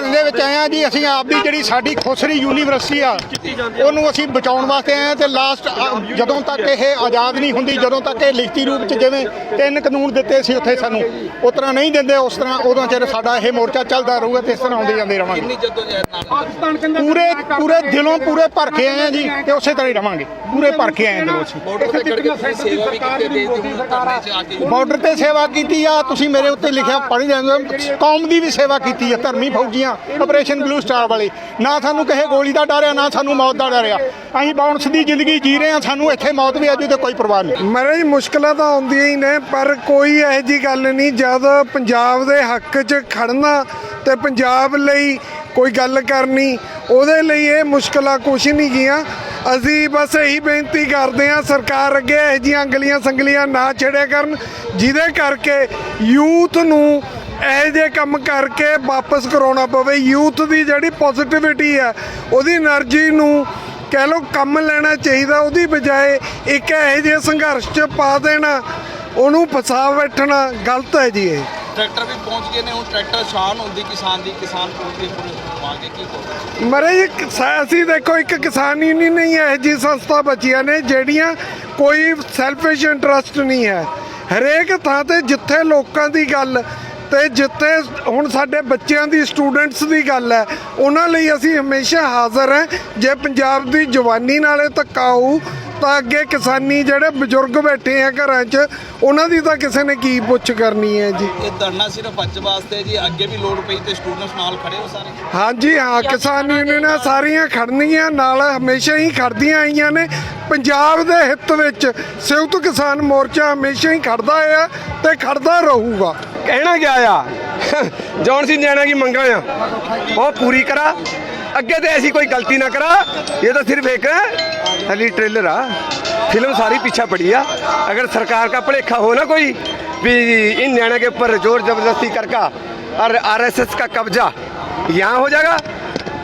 ਸੰਘਰਸ਼ ਦੇ ਵਿੱਚ ਆਏ ਆ ਜੀ ਅਸੀਂ ਆਪਦੀ ਜਿਹੜੀ ਸਾਡੀ ਖੁਸਰੀ ਯੂਨੀਵਰਸਿਟੀ ਆ ਉਹਨੂੰ ਅਸੀਂ ਬਚਾਉਣ ਵਾਸਤੇ ਆਏ ਆ ਤੇ ਲਾਸਟ ਜਦੋਂ ਤੱਕ ਇਹ ਆਜ਼ਾਦ ਨਹੀਂ ਹੁੰਦੀ ਜਦੋਂ ਤੱਕ ਇਹ ਲਿਖਤੀ ਰੂਪ ਚ ਜਿਵੇਂ ਤਿੰਨ ਕਾਨੂੰਨ ਦਿੱਤੇ ਸੀ ਉੱਥੇ ਸਾਨੂੰ ਉਸ ਤਰ੍ਹਾਂ ਨਹੀਂ ਦਿੰਦੇ ਉਸ ਤਰ੍ਹਾਂ ਉਦੋਂ ਚਿਰ ਸਾਡਾ ਇਹ ਮੋਰਚਾ ਚੱਲਦਾ ਰਹੂਗਾ ਤੇ ਇਸ ਤਰ੍ਹਾਂ ਆਉਂਦੇ ਜਾਂਦੇ ਰਵਾਂਗੇ ਪੂਰੇ ਪੂਰੇ ਦਿਲੋਂ ਪੂਰੇ ਭਰ ਕੇ ਆਏ ਆ ਜੀ ਤੇ ਉਸੇ ਤਰ੍ਹਾਂ ਹੀ ਰਵਾਂਗੇ ਪੂਰੇ ਭਰ ਕੇ ਆਏ ਆ ਦਿਲੋਂ ਅਸੀਂ। ਬਾਰਡਰ ਤੇ ਸੇਵਾ ਕੀਤੀ ਦੇ ਧਰਨੇ ਆ ਤੁਸੀਂ ਮੇਰੇ ਉੱਤੇ ਲਿਖਿਆ ਪੜ੍ਹ ਜਾਂਦੇ ਹੋ ਕੌਮ ਦੀ ਵੀ ਸੇਵਾ ਕੀਤੀ ਆ ਧਰਮੀ ਫੌਜੀਆਂ ਆਪਰੇਸ਼ਨ ਬਲੂ ਸਟਾਰ ਵਾਲੀ। ਨਾ ਸਾਨੂੰ ਕਿਸੇ ਗੋਲੀ ਦਾ ਡਰ ਆ, ਨਾ ਸਾਨੂੰ ਮੌਤ ਦਾ ਡਰ ਆ। ਅਸੀਂ ਬਾਉਂਸ ਦੀ ਜ਼ਿੰਦਗੀ ਜੀ ਰਹੇ ਆ, ਸਾਨੂੰ ਇੱਥੇ ਮੌਤ ਵੀ ਆਜੂ ਤੇ ਕੋਈ ਪਰਵਾਹ ਨਹੀਂ। ਮਹਾਰਾਜ ਮੁਸ਼ਕਲਾਂ ਤਾਂ ਆਉਂਦੀਆਂ ਹੀ ਨੇ, ਪਰ ਕੋਈ ਇਹੋ ਜੀ ਗੱਲ ਨਹੀਂ, ਜਦ ਪੰਜਾਬ ਦੇ ਹੱਕ 'ਚ ਖੜਨਾ ਤੇ ਪੰਜਾਬ ਲਈ ਕੋਈ ਗੱਲ ਕਰਨੀ, ਉਹਦੇ ਲਈ ਇਹ ਮੁਸ਼ਕਲਾਂ ਕੁਛ ਨਹੀਂ ਗੀਆਂ ਅਸੀਂ ਬਸ ਇਹੀ ਬੇਨਤੀ ਕਰਦੇ ਹਾਂ, ਸਰਕਾਰ ਅੱਗੇ ਇਹੋ ਜਿਹੀਆਂ ਅੰਗਲੀਆਂ ਸੰਗਲੀਆਂ ਨਾ ਛੇੜਿਆ ਕਰਨ, ਜਿਹਦੇ ਕਰਕੇ ਯੂਥ ਨੂੰ ਇਹ ਜੇ ਕੰਮ ਕਰਕੇ ਵਾਪਸ ਕਰਾਉਣਾ ਪਵੇ। ਯੂਥ ਦੀ ਜਿਹੜੀ ਪੋਜ਼ਿਟਿਵਿਟੀ ਹੈ ਉਹਦੀ એનર્ਜੀ ਨੂੰ ਕਹਿ ਲੋ ਕੰਮ ਲੈਣਾ ਚਾਹੀਦਾ ਉਹਦੀ ਬਜਾਏ ਇੱਕ ਇਹੋ ਜਿਹੇ ਸੰਘਰਸ਼ 'ਚ ਪਾ ਦੇਣਾ ਉਹਨੂੰ ਫਸਾ ਬੈਠਣਾ ਗਲਤ ਹੈ ਜੀ ਇਹ। ਟਰੈਕਟਰ ਵੀ ਪਹੁੰਚ ਗਏ ਨੇ ਹੁਣ ਟਰੈਕਟਰ ਸ਼ਾਨ ਹੁੰਦੀ ਕਿਸਾਨ ਦੀ ਕਿਸਾਨ ਪਹੁੰਚਦੇ ਪੂਰੇ ਮਾਂਗੇ ਕੀ ਕਹੋਗੇ ਮਰੇ ਇਹ ਅਸੀਂ ਦੇਖੋ ਇੱਕ ਕਿਸਾਨ ਹੀ ਨਹੀਂ ਨਹੀਂ ਹੈ ਜੀ ਸੰਸਥਾ ਬਚੀਆਂ ਨੇ ਜਿਹੜੀਆਂ ਕੋਈ ਸੈਲਫਿਸ਼ ਇੰਟਰਸਟ ਨਹੀਂ ਹੈ। ਹਰੇਕ ਥਾਂ ਤੇ ਜਿੱਥੇ ਲੋਕਾਂ ਦੀ ਗੱਲ ਤੇ ਜਿੱਥੇ ਹੁਣ ਸਾਡੇ ਬੱਚਿਆਂ ਦੀ ਸਟੂਡੈਂਟਸ ਦੀ ਗੱਲ ਹੈ ਉਹਨਾਂ ਲਈ ਅਸੀਂ ਹਮੇਸ਼ਾ ਹਾਜ਼ਰ ਹਾਂ। ਜੇ ਪੰਜਾਬ ਦੀ ਜਵਾਨੀ ਨਾਲੇ ਧੱਕਾ ਹੋਊ ਤਾਂ ਅੱਗੇ ਕਿਸਾਨੀ ਜਿਹੜੇ ਬਜ਼ੁਰਗ ਬੈਠੇ ਆ ਘਰਾਂ 'ਚ ਉਹਨਾਂ ਦੀ ਤਾਂ ਕਿਸੇ ਨੇ ਕੀ ਪੁੱਛ ਕਰਨੀ ਹੈ ਜੀ। ਇਹ ਧਰਨਾ ਸਿਰਫ ਅੱਜ ਵਾਸਤੇ ਜੀ ਅੱਗੇ ਵੀ ਲੋੜ ਪਈ ਤੇ ਸਟੂਡੈਂਟਸ ਨਾਲ ਖੜੇ ਹੋ ਸਾਰੇ। ਹਾਂਜੀ ਹਾਂ ਕਿਸਾਨ ਯੂਨੀਅਨਾਂ ਸਾਰੀਆਂ ਖੜਨੀਆਂ ਨਾਲ ਹਮੇਸ਼ਾ ਹੀ ਖੜਦੀਆਂ ਆਈਆਂ ਨੇ। ਪੰਜਾਬ ਦੇ ਹਿੱਤ ਵਿੱਚ ਸੰਯੁਕਤ ਕਿਸਾਨ ਮੋਰਚਾ ਹਮੇਸ਼ਾ ਹੀ ਖੜਦਾ ਆ ਤੇ ਖੜਦਾ ਰਹੂਗਾ ਕਹਿਣਾ ਗਿਆ ਆ ਜੌਨ ਸਿੰਘ ਜੈਨਾ ਕੀ ਮੰਗਾ ਆ ਉਹ ਪੂਰੀ ਕਰਾ ਅੱਗੇ ਤੇ ऐसी कोई गलती ना करा ये तो सिर्फ एक हली ट्रेलर आ फिल्म सारी पीछा पड़ी आ अगर सरकार का भलेखा हो ना कोई भी इन न्याणा के ऊपर जोर जबरदस्ती करका और आरएसएस का कब्जा यहाँ हो जाएगा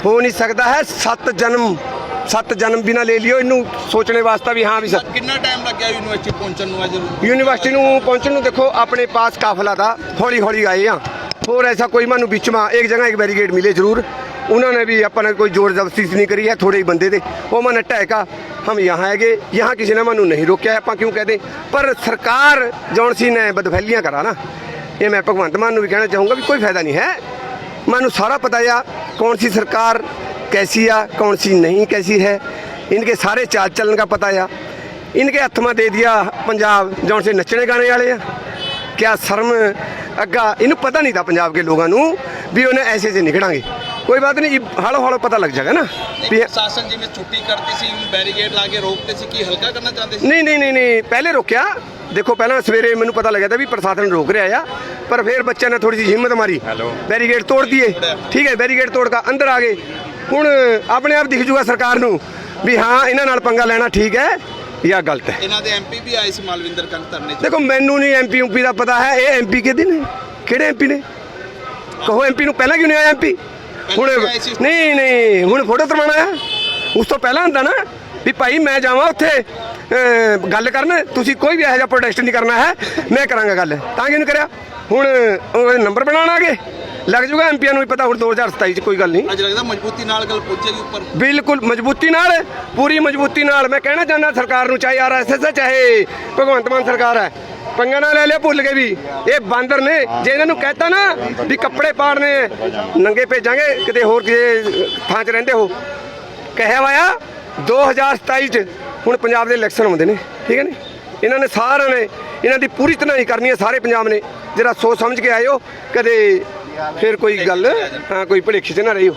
हो नहीं सकता है सत जन्म सत जन्म भी ना ले लियो इनू सोचने वास्ता भी हाँ भी सत ਕਿੰਨਾ ਟਾਈਮ ਲੱਗਿਆ ਯੂਨੀਵਰਸਿਟੀ ਪਹੁੰਚਣ ਨੂੰ ਅੱਜ ਯੂਨੀਵਰਸਿਟੀ ਨੂੰ ਪਹੁੰਚਣ ਨੂੰ ਦੇਖੋ ਆਪਣੇ ਪਾਸ ਕਾਫਲਾ ਦਾ ਹੌਲੀ ਹੌਲੀ ਆਏ ਆ ਹੋਰ ਐਸਾ ਕੋਈ ਮੈਨੂੰ ਵਿੱਚ ਮਾ ਇੱਕ ਜਗ੍ਹਾ ਇੱਕ ਬੈਰੀਗੇਡ ਮਿਲੇ ਜ਼ਰੂਰ ਉਹਨਾਂ ਨੇ ਵੀ ਆਪਾਂ ਨੇ ਕੋਈ ਜ਼ੋਰ ਜ਼ਬਰਦਸਤੀ ਨਹੀਂ ਕਰੀ ਹੈ ਥੋੜੇ ਹੀ ਬੰਦੇ ਦੇ ਉਹ ਮਨ ਟਹਿਕਾ ਹਮ यहाँ ਹੈਗੇ यहाँ ਕਿਸੇ ਨੇ ਮੈਨੂੰ ਨਹੀਂ ਰੋਕਿਆ ਆਪਾਂ ਕਿਉਂ ਕਹਦੇ ਪਰ ਸਰਕਾਰ ਜੌਨ ਸੀ ਨੇ ਬਦਫੈਲੀਆਂ ਕਰਾ ਨਾ ਇਹ ਮੈਂ ਭਗਵੰਤ ਮਾਨ ਨੂੰ ਵੀ ਕਹਿਣਾ ਚਾਹੂੰਗਾ ਵੀ ਕੋਈ ਫਾਇਦਾ ਨਹੀਂ ਹੈ ਮੈਨੂੰ ਸਾਰਾ पता या कौन सी सरकार कैसी या कौन सी नहीं कैसी है इनके सारे चाल चलन का पता या इनके हथ में दे दिया पंजाब जौन से नचने गाने वाले ਆ ਕਿਆ ਸ਼ਰਮ ਅੱਗਾ ਇਹਨੂੰ ਪਤਾ ਨਹੀਂ ਤਾਂ ਪੰਜਾਬ ਕੇ ਲੋਕਾਂ ਨੂੰ ਵੀ ਉਹਨੇ ਐਸੇ ਐਸੇ ਨਿਕੜਾਂਗੇ ਕੋਈ ਬਾਤ ਨਹੀਂ ਹੌਲੀ ਹੌਲੀ ਪਤਾ ਲੱਗ ਜਾਏਗਾ ਨਾ ਵੀ ਪ੍ਰਸ਼ਾਸਨ ਜਿਵੇਂ ਛੁੱਟੀ ਕਰਦੀ ਸੀ ਬੈਰੀਕੇਡ ਲਾ ਕੇ ਰੋਕਦੇ ਸੀ ਕੀ ਹਲਕਾ ਕਰਨਾ ਚਾਹੁੰਦੇ ਸੀ ਨਹੀਂ ਨਹੀਂ ਨਹੀਂ ਨਹੀਂ ਪਹਿਲੇ ਰੋਕਿਆ ਦੇਖੋ ਪਹਿਲਾਂ ਸਵੇਰੇ ਮੈਨੂੰ ਪਤਾ ਲੱਗਿਆ ਤਾਂ ਵੀ ਪ੍ਰਸ਼ਾਸਨ ਰੋਕ ਰਿਹਾ ਆ ਪਰ ਫਿਰ ਬੱਚਿਆਂ ਨੇ ਥੋੜੀ ਜਿਹੀ ਹਿੰਮਤ ਮਾਰੀ ਬੈਰੀਗੇਡ ਤੋੜ ਦਈਏ ਠੀਕ ਹੈ ਬੈਰੀਗੇਡ ਤੋੜ ਕੇ ਅੰਦਰ ਆ ਗਏ ਹੁਣ ਆਪਣੇ ਆਪ ਦਿਖ ਜੂਗਾ ਸਰਕਾਰ ਨੂੰ ਵੀ ਹਾਂ ਇਹਨਾਂ ਨਾਲ ਪੰਗਾ ਲੈਣਾ ਠੀਕ ਹੈ ਜਾਂ ਗਲਤ ਹੈ। ਇਹਨਾਂ ਦੇ ਐਮਪੀ ਵੀ ਆਏ ਸੀ ਮਾਲਵਿੰਦਰ ਕੰਨ ਧਰਨੇ 'ਚ। ਦੇਖੋ ਮੈਨੂੰ ਨਹੀਂ ਐਮਪੀ ਯੂਪੀ ਦਾ ਪਤਾ ਹੈ ਇਹ ਐਮਪੀ ਕਿਹਦੇ ਨੇ? ਕਿਹੜੇ ਐਮਪੀ ਨੇ? ਕਹੋ ਐਮਪੀ ਨੂੰ ਪਹਿਲਾਂ ਕਿਉਂ ਨਹੀਂ ਆਇਆ ਐਮਪੀ ਹੁਣ। ਨਹੀਂ ਨਹੀਂ ਹੁਣ ਫੋਟੋ ਤਰਵਾਣਾ ਹੈ ਉਸ ਤੋਂ ਪਹਿਲਾਂ ਹੁੰਦਾ ਨਾ ਵੀ ਭਾਈ ਮੈਂ ਜਾਵਾਂ ਉੱਥੇ ਗੱਲ ਕਰਨ। ਤੁਸੀਂ ਕੋਈ ਵੀ ਇਹੋ ਜਿਹਾ ਪ੍ਰੋਟੈਸਟ ਨਹੀਂ ਕਰਨਾ ਹੈ ਮੈਂ ਕਰਾਂਗਾ ਗੱਲ। ਤਾਂ ਕਿਉਂ ਨਹੀਂ ਕਰਿਆ? ਹੁਣ ਨੰਬਰ ਬਣਾਉਣ ਆ ਗਏ। ਲੱਗ ਜੂਗਾ ਐਮਪੀਆਂ ਨੂੰ ਵੀ ਪਤਾ ਹੁਣ 2027 ਚ ਕੋਈ ਗੱਲ ਨਹੀਂ। ਅੱਜ ਲੱਗਦਾ ਮਜ਼ਬੂਤੀ ਨਾਲ ਗੱਲ ਪਹੁੰਚੇਗੀ ਉੱਪਰ। ਬਿਲਕੁਲ ਮਜ਼ਬੂਤੀ ਨਾਲ ਪੂਰੀ ਮਜ਼ਬੂਤੀ ਨਾਲ। ਮੈਂ ਕਹਿਣਾ ਚਾਹੁੰਦਾ ਸਰਕਾਰ ਨੂੰ ਚਾਹੇ ਆਰਐਸਐਸ ਚਾਹੇ ਭਗਵੰਤ ਮਾਨ ਸਰਕਾਰ ਹੈ। ਪੰਗਾ ਨਾ ਲੈ ਲਿਆ ਭੁੱਲ ਕੇ ਵੀ। ਇਹ ਬਾਂਦਰ ਨੇ ਜੇ ਇਹਨਾਂ ਨੂੰ ਕਹਿਤਾ ਨਾ ਵੀ ਕੱਪੜੇ ਪਾੜਨੇ ਨੰਗੇ ਭੇਜਾਂਗੇ ਕਿਤੇ ਹੋਰ ਕਿਸੇ ਥਾਂ 'ਚ ਰਹਿੰਦੇ ਹੋ। ਕਹਿਆ ਵਾਇਆ 2027 'ਚ ਹੁਣ ਪੰਜਾਬ ਦੇ ਇਲੈਕਸ਼ਨ ਆਉਂਦੇ ਨੇ ਠੀਕ ਹੈ ਨੇ? ਇਹਨਾਂ ਨੇ ਸਾਰਿਆਂ ਨੇ ਇਹਨਾਂ ਦੀ ਪੂਰੀ ਹੀ ਕਰਨੀ ਹੈ ਸਾਰੇ ਪੰਜਾਬ ਨੇ। ਜਰਾ ਸੋਚ ਸਮਝ ਕੇ ਆਇਓ ਕਦੇ ਫਿਰ ਕੋਈ ਗੱਲ? ਹਾਂ ਕੋਈ ਭਲੇਖੇ 'ਚ ਨਾ ਰਹੀ